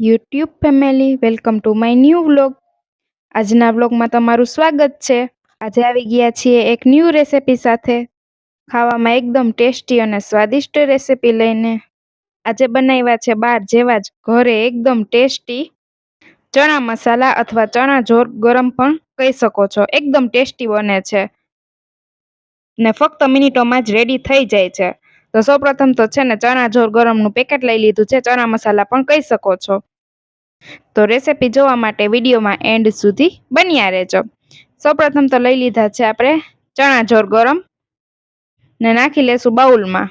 YouTube family, welcome to my new vlog. આજના વ્લોગમાં તમારું સ્વાગત છે. આજે આવી ગયા છીએ એક ન્યૂ રેસિપી સાથે. ખાવામાં એકદમ ટેસ્ટી અને સ્વાદિષ્ટ રેસિપી લઈને. આજે બનાવ્યા છે બહાર જેવા જ ઘરે એકદમ ટેસ્ટી. ચણા મસાલા અથવા ચણા જોર ગરમ પણ કહી શકો છો. એકદમ ટેસ્ટી બને છે. ને ફક્ત મિનિટોમાં જ રેડી થઈ જાય છે. તો સૌપ્રથમ તો છે ને ચણા જોર ગરમનું પેકેટ લઈ લીધું છે. ચણા મસાલા પણ કહી શકો છો. તો રેસીપી જોવા માટે વિડીયોમાં એન્ડ સુધી બન્યા રહેજો. સૌપ્રથમ તો લઈ લીધા છે આપણે ચણા જોર ગરમ ને નાખી લેશું બાઉલમાં.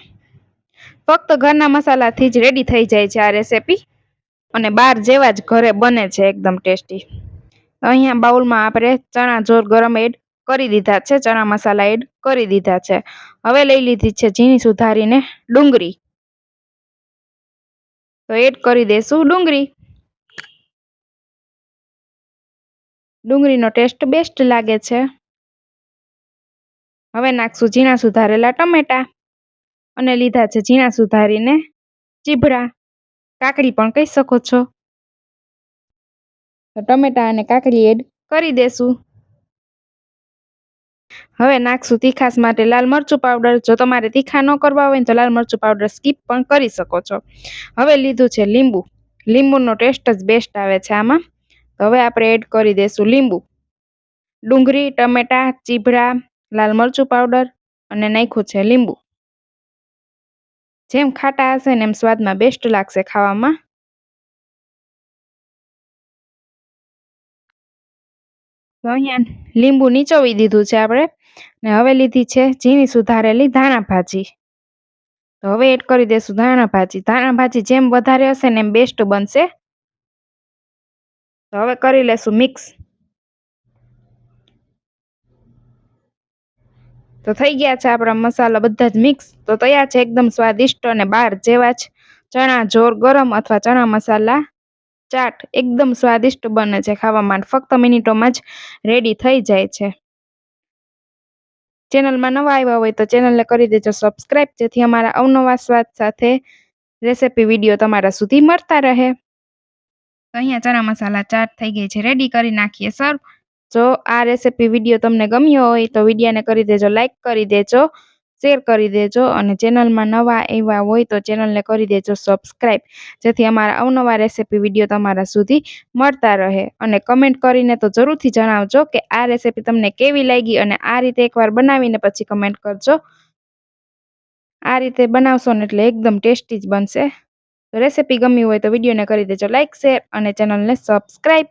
ફક્ત ઘરના મસાલાથી જ રેડી થઈ જાય છે આ રેસેપી અને બહાર જેવા જ ઘરે બને છે એકદમ ટેસ્ટી. અહીંયા બાઉલમાં આપણે ચણા જોર ગરમ એડ કરી દીધા છે, ચણા મસાલા એડ કરી દીધા છે. હવે લઈ લીધી છે ઝીણી સુધારીને ડુંગળી. તો એડ કરી દઈશું ડુંગળી. ડુંગળીનો ટેસ્ટ બેસ્ટ લાગે છે. હવે નાખશું ઝીણા સુધારેલા ટમેટા અને લીધા છે ઝીણા સુધારીને ચીભડા કાકડી પણ કહી શકો છો. તો ટમેટા અને કાકડી એડ કરી દેશું. હવે નાખશું તીખાસ માટે લાલ મરચું પાવડર જો તમારે તીખા ન કરવા હોય તો લાલ મરચું પાવડર સ્કીપ પણ કરી શકો છો. હવે લીધું છે લીંબુ. લીંબુનો ટેસ્ટ જ બેસ્ટ આવે છે આમાં. હવે આપણે એડ કરી દઈશું લીંબુ. ડુંગળી, ટમેટા, ચીભડા, લાલ મરચું પાવડર અને નાખ્યું છે લીંબુ. જેમ ખાટા હશે ને એમ સ્વાદમાં બેસ્ટ લાગશે ખાવામાં. અહીંયા લીંબુ નીચોવી દીધું છે આપણે. ને હવે લીધી છે ઝીણી સુધારેલી ધાણા ભાજી. તો હવે એડ કરી દઈશું ધાણા ભાજી. ધાણા ભાજી જેમ વધારે હશે ને એમ બેસ્ટ બનશે. તો હવે કરી લેશું મિક્સ તો થઈ ગયા છે આપણા મસાલા બધા જ મિક્સ તો તૈયાર છે એકદમ સ્વાદિષ્ટ અને બાર જેવા જ ચણા, જોર ગરમ અથવા ચણા મસાલા. ચાટ એકદમ સ્વાદિષ્ટ બને છે ખાવામાં ફક્ત મિનિટોમાં જ રેડી થઈ જાય છે. ચેનલમાં નવા આવ્યા હોય તો ચેનલને કરી દેજો સબસ્ક્રાઈબ જેથી અમારા અવનવા સ્વાદ સાથે રેસિપી વીડિયો તમારા સુધી મળતા રહે. તો અહીંયા ચણા મસાલા ચાટ થઈ ગઈ છે રેડી કરી નાખીએ સર જો આ રેસિપી વીડિયો તમને ગમ્યો હોય તો વિડીયાને કરી દેજો લાઇક કરી દેજો. શેર કરી દેજો અને ચેનલમાં નવા એવા હોય તો ચેનલને કરી દેજો સબસ્ક્રાઈબ જેથી અમારા અવનવા રેસીપી વીડિયો તમારા સુધી મળતા રહે. અને કમેન્ટ કરીને તો જરૂરથી જણાવજો કે આ રેસીપી તમને કેવી લાગી અને આ રીતે એકવાર બનાવીને પછી કમેન્ટ કરજો. આ રીતે બનાવશો ને એટલે એકદમ ટેસ્ટી જ બનશે. રેસીપી ગમી હોય તો વિડીયોને કરી દેજો લાઇક શેર અને ચેનલને સબસ્ક્રાઈબ